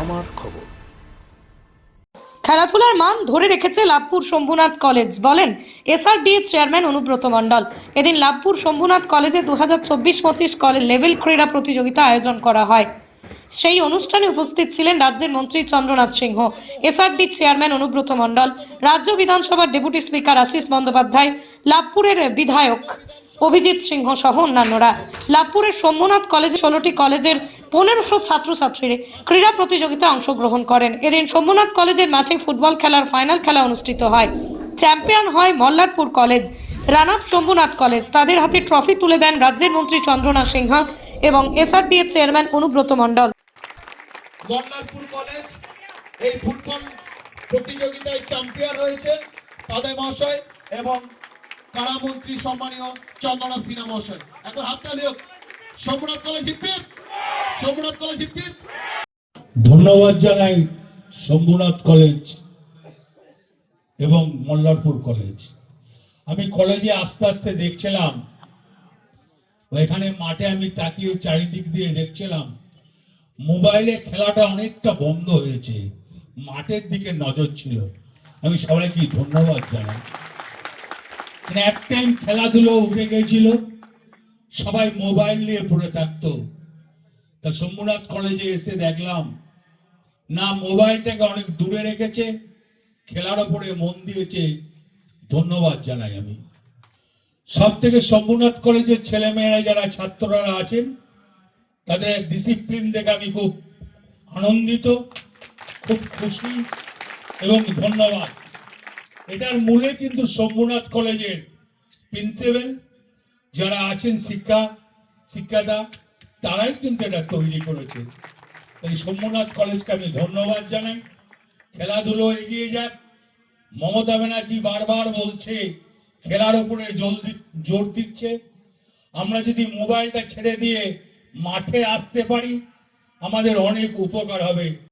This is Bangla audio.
আমার খবর। খেলাধুলার মান ধরে রেখেছে লাভপুর শম্ভুনাথ কলেজ, বলেন এসআরডি চেয়ারম্যান অনুব্রত মণ্ডল। এদিন লাভপুর শম্ভুনাথ কলেজে দু হাজার চব্বিশ পঁচিশ কলেজ লেভেল ক্রীড়া প্রতিযোগিতা আয়োজন করা হয়। সেই অনুষ্ঠানে উপস্থিত ছিলেন রাজ্যের মন্ত্রী চন্দ্রনাথ সিংহ এসআরডি চেয়ারম্যান অনুব্রত মণ্ডল, রাজ্য বিধানসভার ডেপুটি স্পিকার আশিস বন্দ্যোপাধ্যায়, লাভপুরের বিধায়ক অভিজিৎ সিংহ সহ অন্যান্যরা। লাভপুরের সোমনাথ কলেজে ষোলোটি কলেজের পনেরোশো ছাত্রছাত্রীরা ক্রীড়া প্রতিযোগিতায় অংশগ্রহণ করেন। এদিন সোমনাথ কলেজের মাঠে ফুটবল খেলার ফাইনাল খেলা অনুষ্ঠিত হয়। চ্যাম্পিয়ন হয় মল্লারপুর কলেজ। রানাপ শম্ভুনাথ কলেজ তাদের হাতে ট্রফি তুলে দেন রাজ্যের মন্ত্রী চন্দ্রনাথ সিংহ এবং এসআরডি এর চেয়ারম্যান অনুব্রত মণ্ডল। মল্লারপুর কলেজ এই ফুটবল প্রতিযোগিতায় চ্যাম্পিয়ন হয়েছে তাদের মহাশয় এবং কারামন্ত্রী সম্মানীয় চন্দ্রনাথ সিনহা মহাশয়? এখন হাততালি হোক। Somnath college hip hip Somnath college hip hip ধন্যবাদ জানাই শম্ভুনাথ কলেজ এবং মল্লারপুর কলেজ। আমি কলেজে আস্তে আস্তে দেখছিলাম। এখানে মাঠে আমি তাকিয়ে চারিদিক দিয়ে দেখছিলাম। মোবাইলে খেলাটা অনেকটা বন্ধ হয়েছে। মাঠের দিকে নজর ছিল। আমি সবাইকে ধন্যবাদ জানাই। মানে এক টাইম খেলাধুলো উঠে গেছিল, সবাই মোবাইল নিয়ে পড়ে থাকতো। তা শম্ভুনাথ কলেজে এসে দেখলাম, না মোবাইলটাকে অনেক দূরে রেখেছে, খেলার ওপরে মন দিয়েছে, ধন্যবাদ জানাই আমি। সব থেকে শম্ভুনাথ কলেজের ছেলেমেয়েরা যারা ছাত্ররা আছেন, তাদের ডিসিপ্লিন দেখে আমি খুব আনন্দিত, খুব খুশি এবং ধন্যবাদ। এটার মূলে কিন্তু শম্ভুনাথ কলেজের প্রিন্সিপাল যারা আছেন শিক্ষা, শিক্ষাদা, তারাই কিন্তু এটা তৈরি করেছে। এই সোমনাথ কলেজকে আমি ধন্যবাদ জানাই। খেলাধুলো এগিয়ে যাক। মমতা ব্যানার্জি বারবার বলছে, খেলার উপরে দি- জোর দিচ্ছে। আমরা যদি মোবাইলটা ছেড়ে দিয়ে মাঠে আসতে পারি, আমাদের অনেক উপকার হবে।